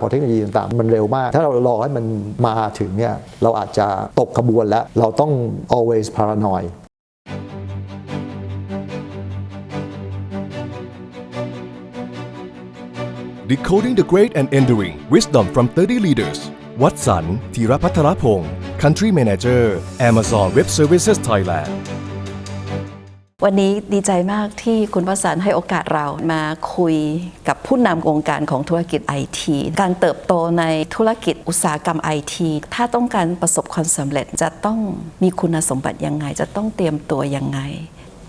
พอเทคโนโลยีต่างๆ มันเร็วมาก ถ้าเรารอให้มันมาถึงเนี่ย เราอาจจะตกขบวนแล้ว เราต้อง always paranoid Decoding the Great and Enduring Wisdom from 30 Leaders วัตสันธีรพัทรพงศ์ Country Manager Amazon Web Services Thailand วันนี้ดีใจมากที่คุณวสันให้โอกาสเรามาคุยกับผู้นำวงการของธุรกิจไอทีการเติบโตในธุรกิจอุตสาหกรรมไอทีถ้าต้องการประสบความสำเร็จจะต้องมีคุณสมบัติยังไง จะต้องเตรียมตัวยังไง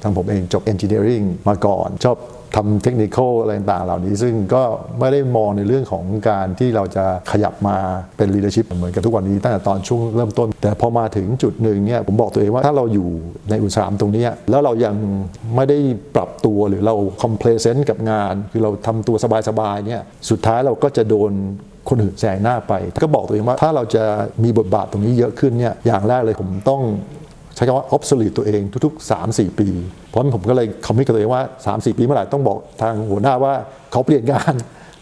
ทางผมเองจบ engineering มาก่อน ชอบ ทำเทคนิคอะไรต่างๆเหล่านี้ ซึ่งก็ไม่ได้มองในเรื่องของการที่เราจะขยับมาเป็น leadership เหมือนกับทุกวันนี้ตั้งแต่ตอนช่วงเริ่มต้น แต่พอมาถึงจุดหนึ่งเนี่ยผมบอกตัวเองว่าถ้าเราอยู่ในอุตสาหกรรมตรงนี้ แล้วเรายังไม่ได้ปรับตัวหรือเรา complacent กับงาน คือเราทำตัวสบายๆเนี่ยสุดท้ายเราก็จะโดนคนอื่นแซงหน้าไป ก็บอกตัวเองว่าถ้าเราจะมีบทบาทตรงนี้เยอะขึ้นเนี่ยอย่างแรกเลยผมต้อง ช้คำว่า obsolete ตัวเองทุกๆ 3-4 ปี เพราะนั้นผมก็เลยคอมมิตกับตัวเองว่า 3-4 ปีเมื่อไหร่ต้องบอกทางหัวหน้าว่าเขาเปลี่ยนงาน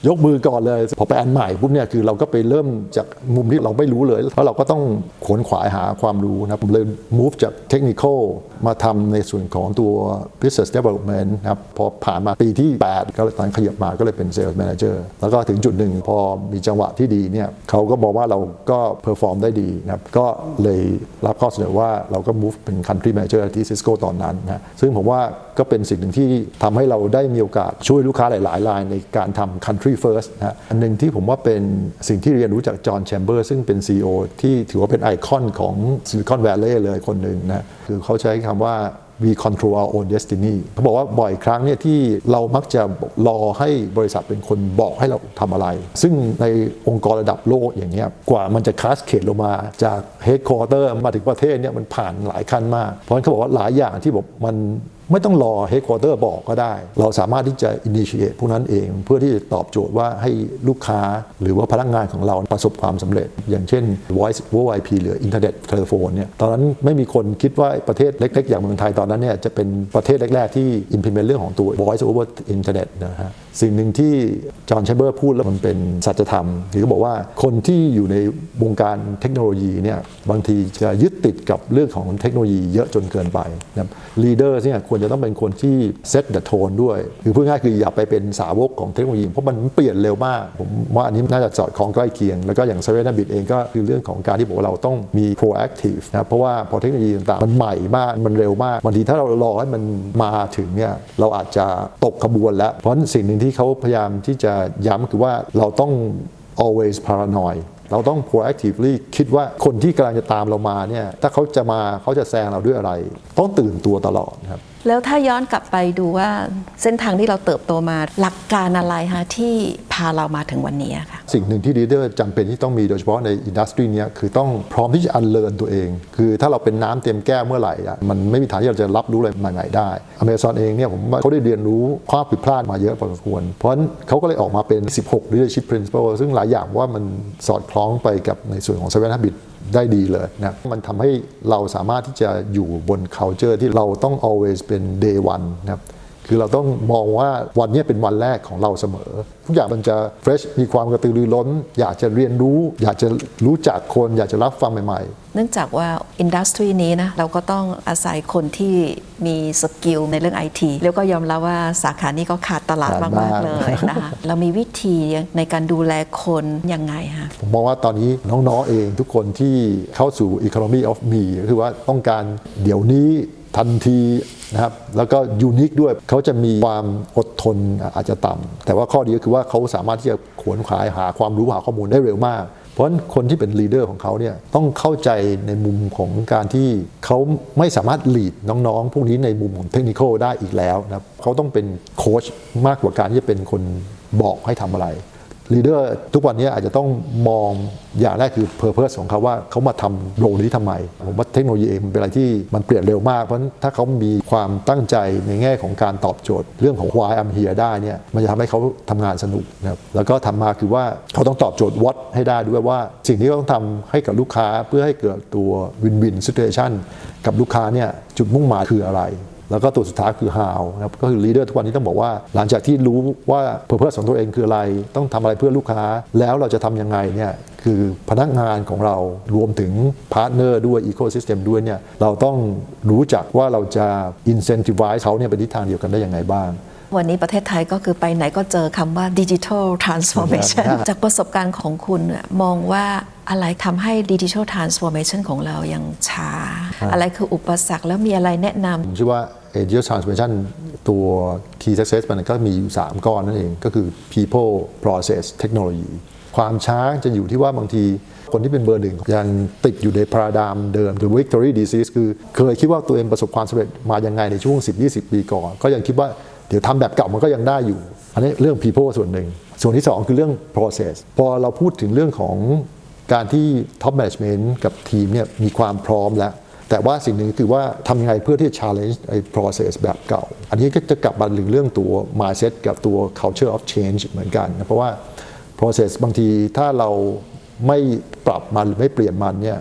ยกมือก่อนเลยพอไปอันใหม่ปุ๊บเนี่ยคือเราก็ไปเริ่มจากมุมที่เราไม่รู้เลย แล้วเราก็ต้องขวนขวายหาความรู้นะผมเลย move จาก technical มาทำในส่วนของตัว business development นะครับพอผ่านมาปีที่ 8 ก็ตอนขยับมาก็เลยเป็น sales manager แล้วก็ถึงจุดหนึ่งพอมีจังหวะที่ดีเนี่ยเขาก็บอกว่าเราก็ perform ได้ดีนะครับก็เลยรับข้อเสนอว่าเราก็ move เป็น country manager ที่ Cisco ตอนนั้นนะซึ่งผมว่าก็เป็นสิ่งหนึ่งที่ทำให้เราได้มีโอกาสช่วยลูกค้าหลายๆรายในการทำ country first นะอันหนึ่งที่ผมว่าเป็นสิ่งที่เรียนรู้จากจอห์นแชมเบอร์ซึ่งเป็น CEO ที่ถือว่าเป็นไอคอนของ Silicon Valley เลยคนหนึ่งนะคือเขาใช้คำว่า we control our own destiny เขาบอกว่าบ่อยครั้งเนี่ยที่เรามักจะรอให้บริษัทเป็นคนบอกให้เราทำอะไร ซึ่งในองค์กรระดับโลกอย่างเงี้ยกว่ามันจะคลาสเคดลงมาจาก headquarter มาถึงประเทศเนี่ยมันผ่านหลายขั้นมาก เพราะฉะนั้นเขาบอกว่าหลายอย่างที่บอกมัน ไม่ต้องรอ headquarter บอกก็ได้ เราสามารถที่จะ initiate พวกนั้นเองเพื่อที่จะตอบโจทย์ว่าให้ลูกค้าหรือว่าพนักงานของเราประสบความสำเร็จ อย่างเช่น voice over IP หรือ internet telephone เนี่ยตอนนั้นไม่มีคนคิดว่าประเทศเล็ก ๆ อย่างเมืองไทยตอนนั้นเนี่ยจะเป็นประเทศแรก ๆ ที่ implement เรื่องของตัว voice over internet นะฮะสิ่งหนึ่งที่จอห์นเชมเบอร์พูดแล้วมันเป็นสัจธรรมคือเขาบอกว่าคนที่อยู่ในวงการเทคโนโลยีเนี่ยบางทีจะยึดติดกับเรื่องของเทคโนโลยีเยอะจนเกินไปนะครับ leader เนี่ยควรจะต้องเป็นคนที่ set the tone ด้วย คือพูดง่ายคืออย่าไปเป็นสาวกของเทคโนโลยี เพราะมันเปลี่ยนเร็วมาก ผมว่าอันนี้น่าจะสอดคล้องใกล้เคียง แล้วก็อย่าง s e v e n a b i t เองก็คือเรื่องของการที่บอกว่าเราต้องมี proactive นะเพราะว่าพอเทคโนโลยีต่างๆ มันใหม่มากมันเร็วมากบางทีถ้าเรารอให้มันมาถึงเนี่ยเราอาจจะตกขบวนแล้ว เพราะฉะนั้นสิ่งหนึ่งที่เขาพยายามที่จะย้ำคือว่าเราต้อง always paranoid เราต้อง proactively คิดว่าคนที่กำลังจะตามเรามาเนี่ย ถ้าเขาจะมาเขาจะแซงเราด้วยอะไร ต้องตื่นตัวตลอดครับ แล้วถ้าย้อนกลับไปดูว่าเส้นทางที่เราเติบโตมาหลักการอะไรคะที่ พาเรามาถึงวันนี้ค่ะ สิ่งหนึ่งที่ leader จำเป็นที่ต้องมีโดยเฉพาะในอินดัสทรีนี้คือต้องพร้อมที่จะอันเลินตัวเอง คือถ้าเราเป็นน้ำเต็มแก้วเมื่อไหร่อะมันไม่มีทางที่เราจะรับรู้อะไรใหม่ๆได้ Amazon เองเนี่ยผมว่าเขาได้เรียนรู้ความผิดพลาดมาเยอะพอสมควร เพราะฉะนั้นเขาก็เลยออกมาเป็น 16 leadership principle ซึ่งหลายอย่างว่ามันสอดคล้องไปกับในส่วนของ Seven Habits ได้ดีเลยนะ มันทำให้เราสามารถที่จะอยู่บน culture ที่เราต้อง always เป็น day one นะครับ คือเราต้องมองว่าวันนี้เป็นวันแรกของเราเสมอ ทุกอย่างมันจะ fresh มีความกระตือรือร้น อยากจะเรียนรู้ อยากจะรู้จักคน อยากจะรับฟังใหม่ๆ เนื่องจากว่าอินดัสทรีนี้นะเราก็ต้องอาศัยคนที่มีสกิลในเรื่องไอทีแล้วก็ยอมรับว่าสาขานี้ก็ขาดตลาดขาดมากมาก ๆ เลยนะคะเรามีวิธีในการดูแลคนยังไงฮะผมมองว่าตอนนี้น้องๆเองทุกคนที่เข้าสู่ economy of me ก็คือว่าต้องการเดี๋ยวนี้ ทันทีนะครับแล้วก็ยูนิคด้วยเขาจะมีความอดทนอาจจะต่ำแต่ว่าข้อดีก็คือว่าเขาสามารถที่จะขวนขวายหาความรู้หาข้อมูลได้เร็วมาก เพราะฉะนั้นคนที่เป็นลีดเดอร์ของเขาเนี่ยต้องเข้าใจในมุมของการที่เขาไม่สามารถลีดน้องๆ พวกนี้ในมุมของเทคนิคได้อีกแล้วนะครับเขาต้องเป็นโค้ชมากกว่าการที่จะเป็นคนบอกให้ทำอะไร ลีดเดอร์ทุกวันนี้อาจจะต้องมองอย่างแรกคือ Purpose ของเขาว่าเขามาทำโรนี้ทำไม ผมว่าเทคโนโลยีเองมันเป็นอะไรที่มันเปลี่ยนเร็วมาก เพราะถ้าเขามีความตั้งใจในแง่ของการตอบโจทย์ เรื่องของ why I'm here ได้เนี่ยมันจะทำให้เขาทำงานสนุกนะครับแล้วก็ทำมาคือว่าเขาต้องตอบโจทย์ what ให้ได้ด้วยว่า สิ่งที่เขาต้องทำให้กับลูกค้าเพื่อให้เกิดตัว win-win situation กับลูกค้าเนี่ยจุดมุ่งหมายคืออะไร แล้วก็ตัวสุดท้ายคือ how นะครับก็คือ leader ทุกวันนี้ต้องบอกว่า หลังจากที่รู้ว่า purpose ของตัวเองคืออะไร ต้องทำอะไรเพื่อลูกค้า แล้วเราจะทำยังไงเนี่ยคือพนักงานของเรารวมถึงพาร์ทเนอร์ด้วย ecosystem ด้วยเนี่ยเราต้องรู้จักว่าเราจะ incentivize เขาเนี่ยไปทิศทางเดียวกันได้ยังไงบ้างวันนี้ประเทศไทยก็คือไปไหนก็เจอคำว่า digital transformation ครับจากประสบการณ์ของคุณเนี่ยมองว่า อะไรทำให้ digital transformation ของเรายังช้า อะไรคืออุปสรรคแล้วมีอะไรแนะนำผมเชื่อว่า digital transformation ตัว key success มันก็มีอยู่3ก้อนนั่นเองก็คือ people process technology ความช้าจะอยู่ที่ว่าบางทีคนที่เป็นเบอร์หนึ่งยังติดอยู่ในพาราดามเดิมหรือ victory disease คือเคยคิดว่าตัวเองประสบความสำเร็จมายังไงในช่วง 10-20 ปีก่อน ก็ยังคิดว่าเดี๋ยวทำแบบเก่ามันก็ยังได้อยู่ อันนี้เรื่อง people ส่วนหนึ่ง ส่วนที่ 2 คือเรื่อง process พอเราพูดถึงเรื่องของ การที่ท็อปแมจเมนต์กับทีมเนี่ยมีความพร้อมแล้ว แต่ว่าสิ่งหนึ่งคือว่าทำยังไงเพื่อที่จะ challenge ไอ้ process แบบเก่า อันนี้ก็จะกลับมาถึงเรื่องตัว mindset กับตัว culture of change เหมือนกันนะเพราะว่า process บางทีถ้าเราไม่ปรับมันหรือไม่เปลี่ยนมันเนี่ย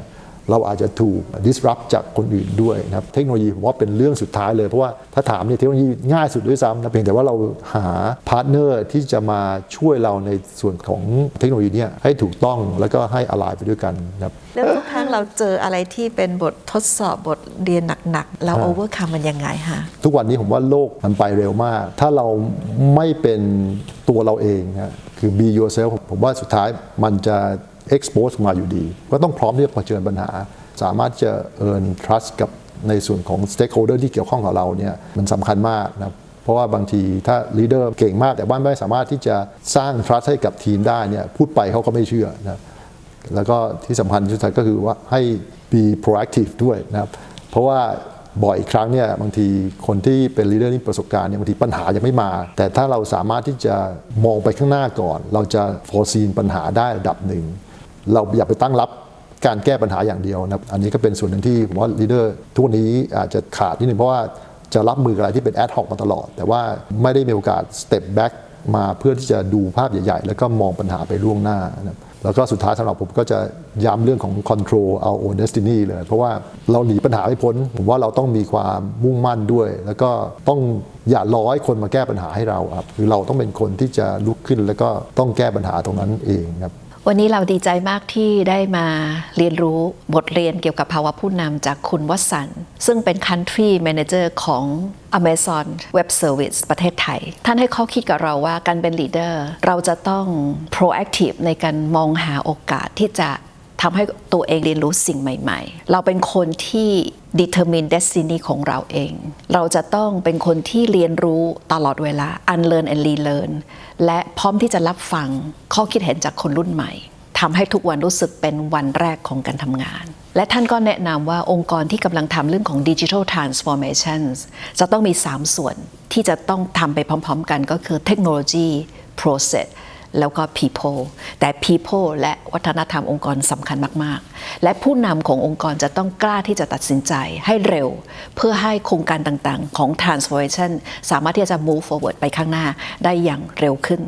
เราอาจจะถูก disrupt จากคนอื่นด้วยนะครับเทคโนโลยีผมว่าเป็นเรื่องสุดท้ายเลย เพราะว่าถ้าถามเนี่ยเทคโนโลยีง่ายสุดด้วยซ้ำนะเพียงแต่ว่าเราหาพาร์ทเนอร์ที่จะมาช่วยเราในส่วนของเทคโนโลยีเนี่ยให้ถูกต้องแล้วก็ให้ align ไปด้วยกันนะครับแล้วทุกครั้งเราเจออะไรที่เป็นบททดสอบบทเรียนหนักๆเราครับโอเวอร์คัมมันยังไงฮะทุกวันนี้ผมว่าโลกมันไปเร็วมาก ถ้าเราไม่เป็นตัวเราเองนะคือ be yourself ผมว่าสุดท้ายมันจะ expose มาอยู่ดี ก็ต้องพร้อมที่จะเผชิญปัญหา สามารถจะ earn trust กับในส่วนของ stakeholder ที่เกี่ยวข้องกับเราเนี่ยมันสำคัญมากนะครับเพราะว่าบางทีถ้า leader เก่งมาก แต่ว่าไม่สามารถที่จะสร้าง trust ให้กับทีมได้เนี่ยพูดไปเขาก็ไม่เชื่อนะแล้วก็ที่สำคัญที่สุดก็คือว่าให้ be proactive ด้วยนะครับเพราะว่าบ่อยครั้งเนี่ยบางทีคนที่เป็นลีดเดอร์ที่ประสบการณ์เนี่ยบางทีปัญหายังไม่มา แต่ถ้าเราสามารถที่จะมองไปข้างหน้าก่อน เราจะ foresee ปัญหาได้ระดับหนึ่ง เราอย่าไปตั้งรับการแก้ปัญหาอย่างเดียวนะอันนี้ก็เป็นส่วนหนึ่งที่ผมว่าลีดเดอร์ทุกวันนี้อาจจะขาดนิดนึงเพราะว่าจะรับมืออะไรที่เป็น ad hoc มาตลอด แต่ว่าไม่ได้มีโอกาส step back มาเพื่อที่จะดูภาพใหญ่ ๆ แล้วก็มองปัญหาไปล่วงหน้านะครับแล้วก็สุดท้ายสำหรับผมก็จะย้ำเรื่องของ control our own destiny เลย เพราะว่าเราหนีปัญหาไม่พ้น ผมว่าเราต้องมีความมุ่งมั่นด้วย แล้วก็ต้องอย่ารอให้คนมาแก้ปัญหาให้เราครับคือเราต้องเป็นคนที่จะลุกขึ้นแล้วก็ต้องแก้ปัญหาตรงนั้นเองครับ วันนี้เราดีใจมากที่ได้มาเรียนรู้บทเรียนเกี่ยวกับภาวะผู้นำจากคุณวสันต์ซึ่งเป็น Country Manager ของ Amazon Web Service ประเทศไทย ท่านให้ข้อคิดกับเราว่าการเป็น leader เราจะต้อง proactive ในการมองหาโอกาสที่จะ ทำให้ตัวเองเรียนรู้สิ่งใหม่ ๆ เราเป็นคนที่ determine destiny ของเราเอง เราจะต้องเป็นคนที่เรียนรู้ตลอดเวลา unlearn and relearn และพร้อมที่จะรับฟังข้อคิดเห็นจากคนรุ่นใหม่ทำให้ทุกวันรู้สึกเป็นวันแรกของการทำงาน และท่านก็แนะนำว่าองค์กรที่กำลังทำเรื่องของ digital Transformation จะต้องมี 3 ส่วนที่จะต้องทำไปพร้อม ๆ กันก็คือเทคโนโลยี process แล้วก็ people แต่ people และวัฒนธรรมองค์กรสำคัญมากๆ และผู้นำขององค์กรจะต้องกล้าที่จะตัดสินใจให้เร็ว เพื่อให้โครงการต่างๆ ของ transformation สามารถที่จะ move forward ไปข้างหน้าได้อย่างเร็วขึ้น